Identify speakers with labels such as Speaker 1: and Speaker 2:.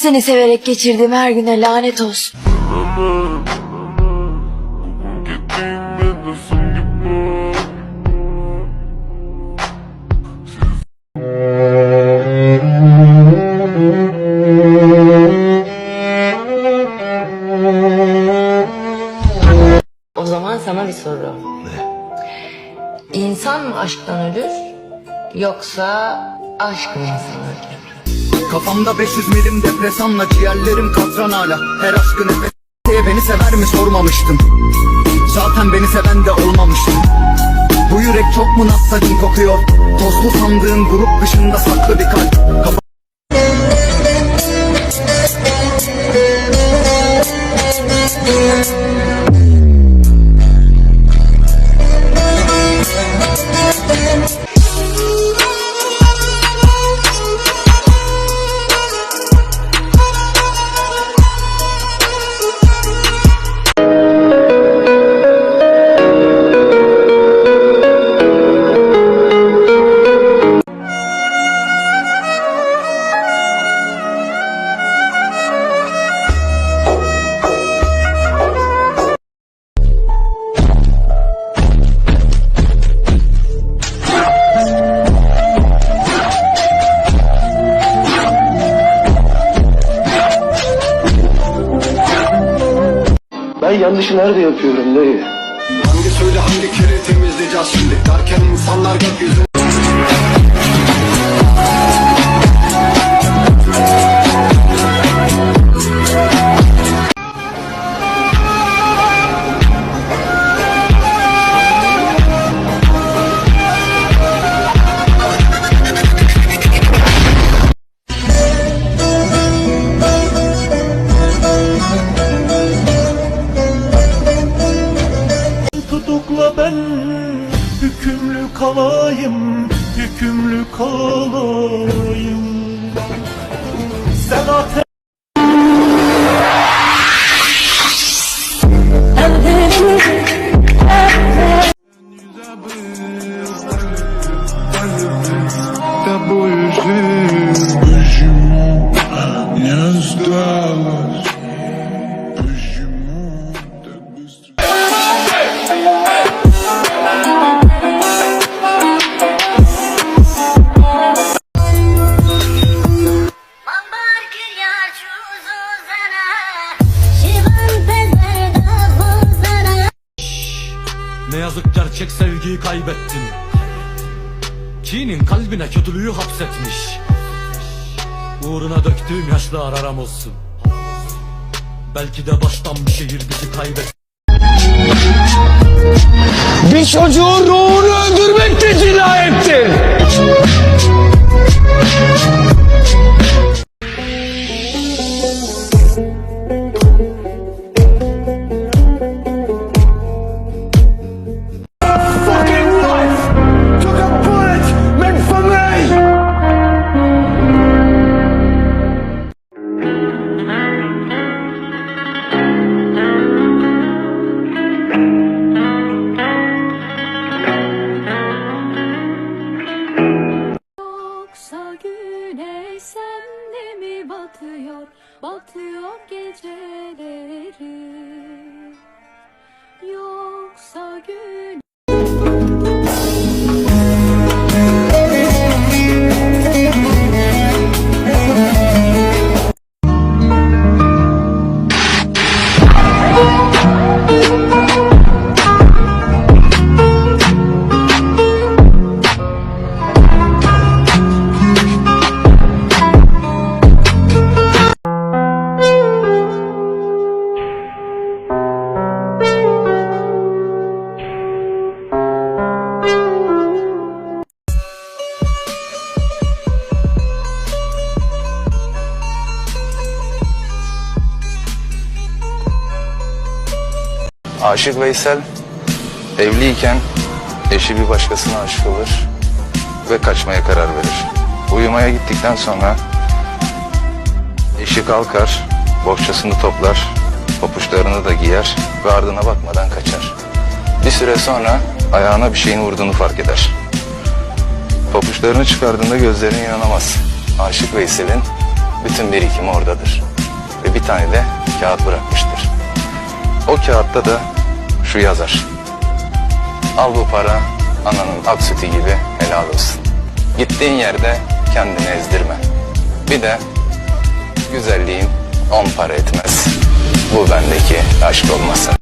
Speaker 1: Seni severek geçirdiğim her güne lanet olsun.
Speaker 2: O zaman sana bir soru. İnsan mı aşktan ölür yoksa aşk mı insanı öldürür?
Speaker 3: Kafamda 500 milim depresanla ciğerlerim katran hala. Her aşkı nefes beni sever mi sormamıştım. Zaten beni seven de olmamıştım Bu yürek çok mu nassacın kokuyor? Tozlu sandığın grup dışında saklı bir kalp. Kafa-
Speaker 4: Ben yanlışı nerede yapıyorum dayı?
Speaker 5: Hangi söyle hangi kiri temizleyeceğiz şimdi Derken insanlar gökyüzüne
Speaker 6: Türk olayım Sen ateş
Speaker 7: Double G, Digimon, Yes, Dollar.
Speaker 8: Ne yazık gerçek sevgiyi kaybettin. Kinin kalbine kötülüğü hapsetmiş. Uğruna döktüğüm yaşlar aram olsun. Belki de baştan bir şehir bizi kaybet
Speaker 6: Bir çocuğun ruhunu öldürmek de cinayettir
Speaker 7: batıyor Batıyor geceleri. Yoksa gün
Speaker 9: Aşık Veysel evliyken eşi bir başkasına aşık olur ve kaçmaya karar verir. Uyumaya gittikten sonra eşi kalkar, bohçasını toplar, papuçlarını da giyer ve ardına bakmadan kaçar. Bir süre sonra ayağına bir şeyin vurduğunu fark eder. Papuçlarını çıkardığında gözlerine inanamaz. Aşık Veysel'in bütün birikimi oradadır. Ve bir tane de kağıt bırakmıştır. O kağıtta da şu yazar. Al bu para ananın ak sütü gibi helal olsun. Gittiğin yerde kendini ezdirme. Bir de güzelliğin on para etmez. Bu bendeki aşk olmasın.